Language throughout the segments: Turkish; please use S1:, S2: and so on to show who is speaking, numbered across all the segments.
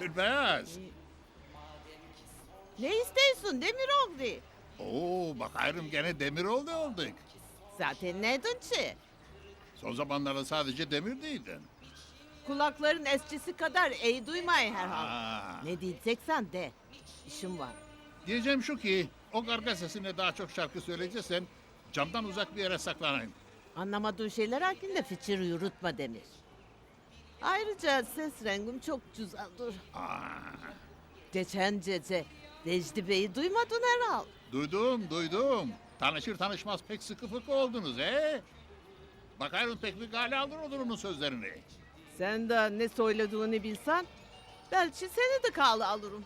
S1: Gülmez.
S2: Ne istiyorsun Demiroğlu?
S1: Oo bakayım gene demir oldu olduk.
S2: Zaten neydin ki?
S1: Son zamanlarda sadece demir değildin.
S2: Kulakların eskisi kadar iyi duymayın herhalde.
S1: Aa,
S2: Ne diyeceksen de. İşim var.
S1: diyeceğim şu ki o karga sesine daha çok şarkı söyleyeceksen camdan uzak bir yere saklanayım.
S2: Anlamadığın şeyler hakkında fikir yürütme Demir. Ayrıca ses rengim çok güzeldir.
S1: Aa,
S2: Geçen gece Vecdi Bey'i duymadın herhal.
S1: duydum duydum. Tanışır tanışmaz pek sıkı fıkı oldunuz he? Bakayım pek bir gale aldın onun sözlerini.
S2: Sen de ne söylediğini bilsen belki seni de kağlı alırım.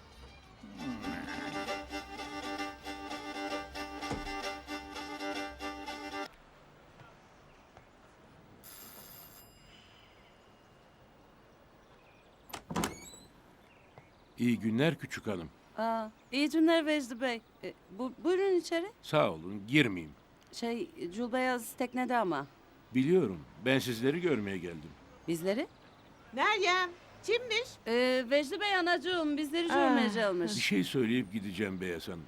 S3: İyi günler küçük hanım.
S4: Aa, iyi günler Vecdi Bey. E, bu, buyurun içeri.
S3: Sağ olun girmeyeyim.
S4: Şey, Culbeyaz teknede ama.
S3: Biliyorum ben sizleri görmeye geldim.
S4: Bizleri?
S2: Meryem kimmiş?
S4: Ee, Vecdi Bey anacığım bizleri görmeye gelmiş.
S3: Bir şey söyleyip gideceğim Beyaz Hanım.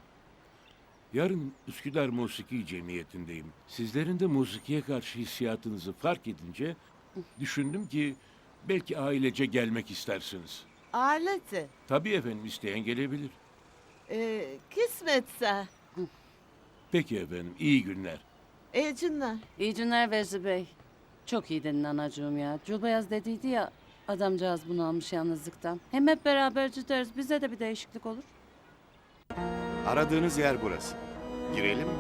S3: Yarın Üsküdar Musiki Cemiyeti'ndeyim. Sizlerin de musikiye karşı hissiyatınızı fark edince düşündüm ki belki ailece gelmek istersiniz.
S2: Aleti.
S3: Tabii efendim isteyen gelebilir.
S2: Ee, kısmetse.
S3: Peki efendim iyi günler.
S2: İyi günler.
S4: İyi günler Vecdi Bey. Çok iyi dedin anacığım ya. Culbeyaz dediydi ya adamcağız bunu almış yalnızlıktan. Hem hep beraber gideriz bize de bir değişiklik olur.
S5: Aradığınız yer burası. Girelim mi?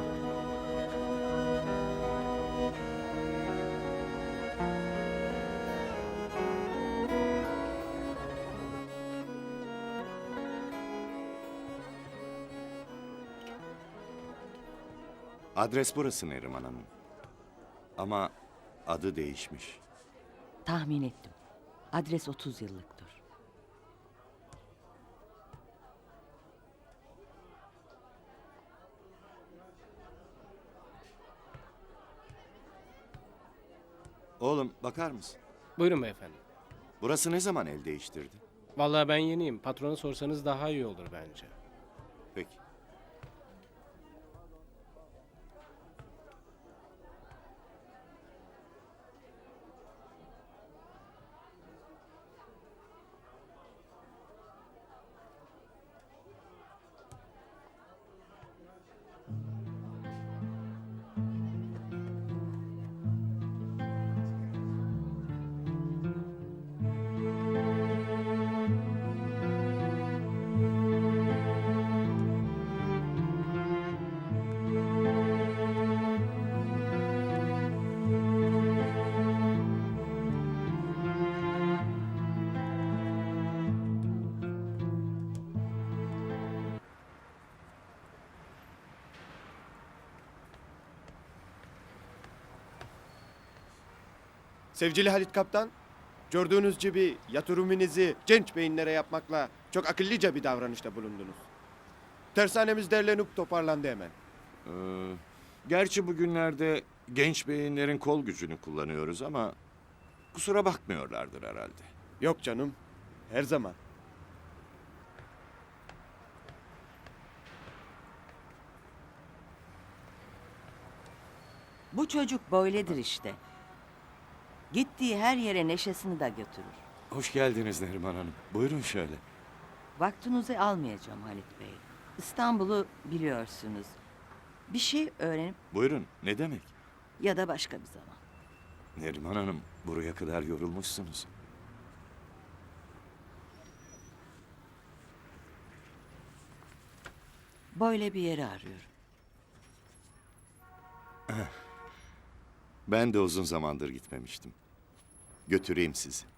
S5: Adres burası Neriman Hanım. Ama adı değişmiş.
S6: Tahmin ettim. Adres 30 yıllıktır.
S5: Oğlum bakar mısın?
S7: Buyurun beyefendi.
S5: Burası ne zaman el değiştirdi?
S7: Vallahi ben yeniyim. Patrona sorsanız daha iyi olur bence.
S5: Peki.
S8: Sevgili Halit Kaptan, gördüğünüz gibi yatırımınızı genç beyinlere yapmakla çok akıllıca bir davranışta bulundunuz. Tersanemiz derlenip toparlandı hemen.
S5: Ee, gerçi bugünlerde genç beyinlerin kol gücünü kullanıyoruz ama kusura bakmıyorlardır herhalde.
S8: Yok canım, her zaman.
S6: Bu çocuk böyledir işte. Gittiği her yere neşesini de götürür.
S5: Hoş geldiniz Neriman Hanım. Buyurun şöyle.
S6: Vaktinizi almayacağım Halit Bey. İstanbul'u biliyorsunuz. Bir şey öğrenip
S5: Buyurun. Ne demek?
S6: ya da başka bir zaman.
S5: Neriman Hanım, buraya kadar yorulmuşsunuz.
S6: Böyle bir yeri arıyorum.
S5: Ben de uzun zamandır gitmemiştim. Götüreyim sizi.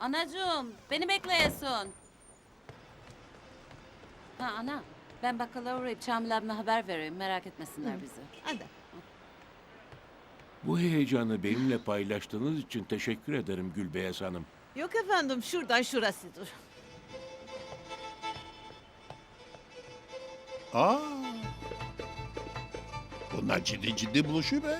S4: Anacığım beni bekleyesin. Ha ana ben bakkala uğrayıp Şamil abime haber vereyim merak etmesinler bizi.
S2: Hadi.
S3: Bu heyecanı benimle paylaştığınız için teşekkür ederim Gülbeyaz Hanım.
S2: Yok efendim şuradan şurasıdır.
S1: Aa. Bunlar ciddi ciddi buluşuyor be.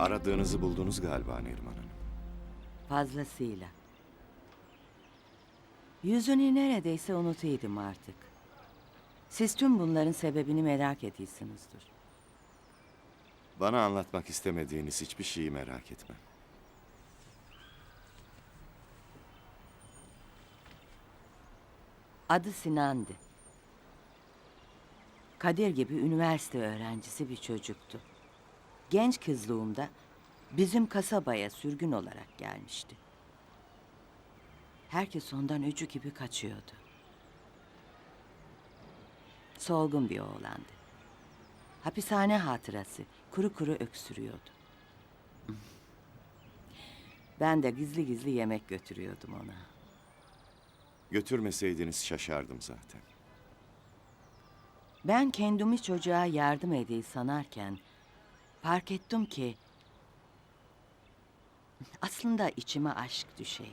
S5: Aradığınızı buldunuz galiba Neriman Hanım.
S6: Fazlasıyla. Yüzünü neredeyse unutuydum artık. Siz tüm bunların sebebini merak ediyorsunuzdur.
S5: Bana anlatmak istemediğiniz hiçbir şeyi merak etmem.
S6: Adı Sinan'dı. Kadir gibi üniversite öğrencisi bir çocuktu. Genç kızlığımda bizim kasabaya sürgün olarak gelmişti. Herkes ondan öcü gibi kaçıyordu. Solgun bir oğlandı. Hapishane hatırası kuru kuru öksürüyordu. Ben de gizli gizli yemek götürüyordum ona.
S5: Götürmeseydiniz şaşardım zaten.
S6: Ben kendimi çocuğa yardım edeyim sanarken fark ettim ki aslında içime aşk düşey.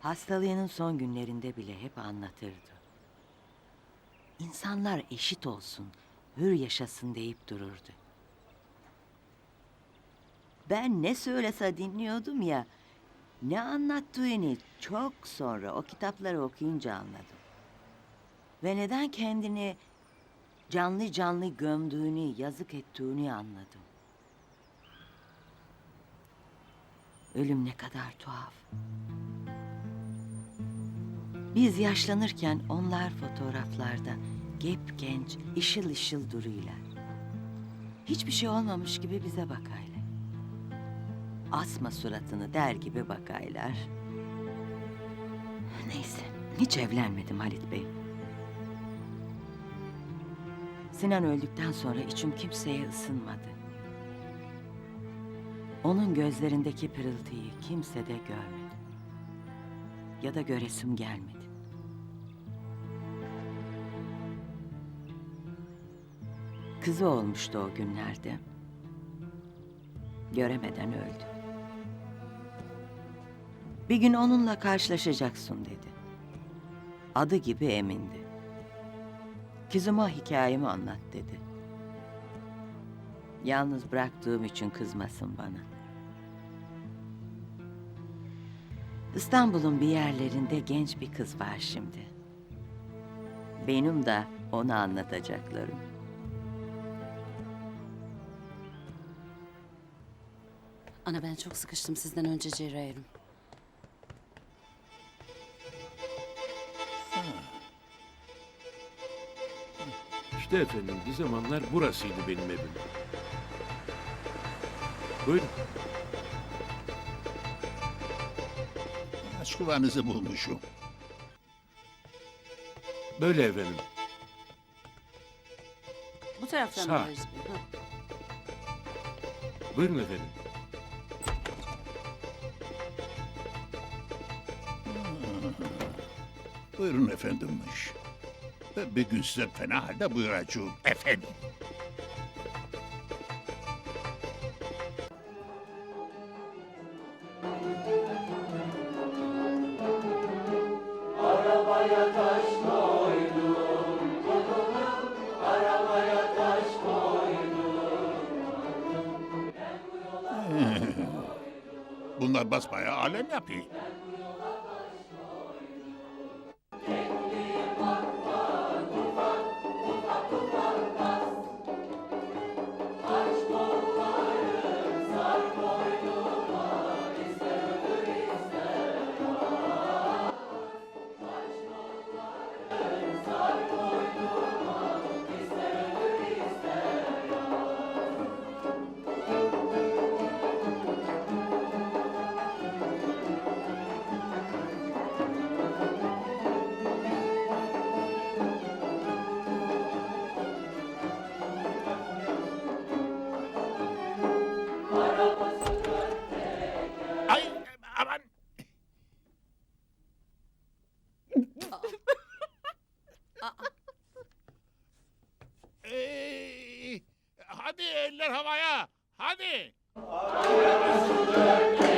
S6: Hastalığının son günlerinde bile hep anlatırdı. İnsanlar eşit olsun, hür yaşasın deyip dururdu. Ben ne söylese dinliyordum ya, ne anlattığını çok sonra o kitapları okuyunca anladım. Ve neden kendini canlı canlı gömdüğünü, yazık ettiğini anladım. Ölüm ne kadar tuhaf. Biz yaşlanırken onlar fotoğraflarda gep genç, ışıl ışıl duruyorlar. Hiçbir şey olmamış gibi bize bakaylar. Asma suratını der gibi bakaylar. Neyse, hiç evlenmedim Halit Bey. Sinan öldükten sonra içim kimseye ısınmadı. Onun gözlerindeki pırıltıyı kimse de görmedi. Ya da göresim gelmedi. Kızı olmuştu o günlerde. Göremeden öldü. Bir gün onunla karşılaşacaksın dedi. Adı gibi emindi. Kızıma hikayemi anlat dedi. Yalnız bıraktığım için kızmasın bana. İstanbul'un bir yerlerinde genç bir kız var şimdi. Benim de ona anlatacaklarım.
S4: Ana ben çok sıkıştım sizden önce cerrahım.
S3: İşte efendim bir zamanlar burasıydı benim evim. Buyurun.
S1: Aşk yuvanızı bulmuşum.
S3: Böyle efendim.
S4: Bu taraftan mı
S3: Sağ.
S4: Halis Bey? Ha.
S3: Buyurun efendim.
S1: Buyurun efendimmiş. Bir gün size fena halde buyuracağım efendim. Bunlar basmaya alem yapıyor. Hadi eller havaya. Hadi. Hadi.